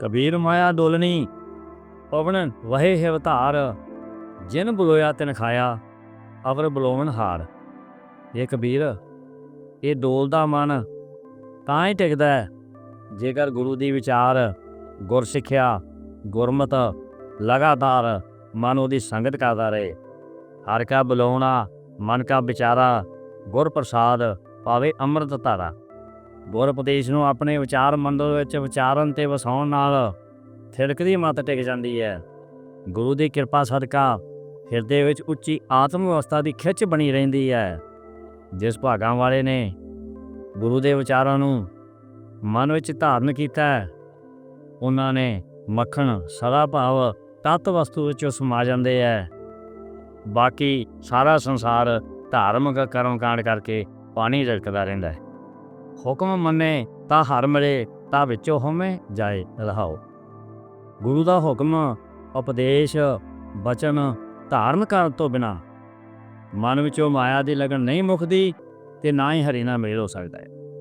ਕਬੀਰ ਮਾਇਆ ਡੋਲਣੀ, ਪਵਨ ਵਹੇ ਹੈ ਅਵਤਾਰ ਜਿਨ ਬੁਲੋਇਆ ਤਿਨ ਖਾਇਆ, ਅਵਰ ਬੁਲੋਵਨ ਹਾਰ। ਇਹ ਕਬੀਰ, ਇਹ ਡੋਲਦਾ ਮਨ ਤਾਂ ਹੀ ਟਿਕਦਾ ਹੈ, ਜੇਕਰ ਗੁਰੂ ਦੀ ਵਿਚਾਰ, ਗੁਰ ਸਿੱਖਿਆ, ਗੁਰਮਤ, ਲਗਾਤਾਰ ਮਨ ਉਹਦੀ ਸੰਗਤ ਕਰਦਾ ਰਹੇ। ਹਰ ਕਾ ਬੁਲਾਉਣਾ ਮਨ ਕਾ ਵਿਚਾਰਾ, ਗੁਰ ਪ੍ਰਸਾਦ ਪਾਵੇ ਅੰਮ੍ਰਿਤ ਧਾਰਾ। ਗੁਰ ਉਪਦੇਸ਼ ਨੂੰ ਆਪਣੇ ਵਿਚਾਰ ਮੰਡਲ ਵਿੱਚ ਵਿਚਾਰਨ ਤੇ ਵਸਾਉਣ ਨਾਲ ਥਿੜਕਦੀ ਮੱਤ ਟਿਕ ਜਾਂਦੀ ਹੈ। ਗੁਰੂ ਦੀ ਕਿਰਪਾ ਸਦਕਾ ਹਿਰਦੇ ਵਿੱਚ ਉੱਚੀ ਆਤਮ ਅਵਸਥਾ ਦੀ ਖਿੱਚ ਬਣੀ ਰਹਿੰਦੀ ਹੈ। ਜਿਸ ਭਾਗਾਂ ਵਾਲੇ ਨੇ ਗੁਰੂ ਦੇ ਵਿਚਾਰਾਂ ਨੂੰ ਮਨ ਵਿੱਚ ਧਾਰਨ ਕੀਤਾ ਹੈ, ਉਹਨਾਂ ਨੇ ਮੱਖਣ ਸਦਾ ਭਾਵ ਤਤ ਵਸਤੂ ਵਿੱਚ ਸਮਾ ਜਾਂਦੇ ਹੈ। ਬਾਕੀ ਸਾਰਾ ਸੰਸਾਰ ਧਾਰਮਿਕ ਕਰਮ ਕਾਂਡ ਕਰਕੇ ਪਾਣੀ ਰੜਕਦਾ ਰਹਿੰਦਾ ਹੈ। ਹੁਕਮ ਮੰਨੇ ਤਾਂ ਹਰ ਮਰੇ ਤਾਂ ਵਿੱਚੋਂ ਹੋਵੇਂ ਜਾਏ ਰਹਾਓ ਗੁਰੂ ਦਾ ਹੁਕਮ, ਉਪਦੇਸ਼, ਬਚਨ ਧਾਰਨ ਕਰਨ ਤੋਂ ਬਿਨਾ। ਮਨ ਵਿੱਚੋਂ ਮਾਇਆ ਦੀ ਲਗਨ ਨਹੀਂ ਮੁੱਕਦੀ ਤੇ ਨਾ ਹੀ ਹਰੀ ਨਾਲ ਮੇਲ ਹੋ ਸਕਦਾ ਹੈ।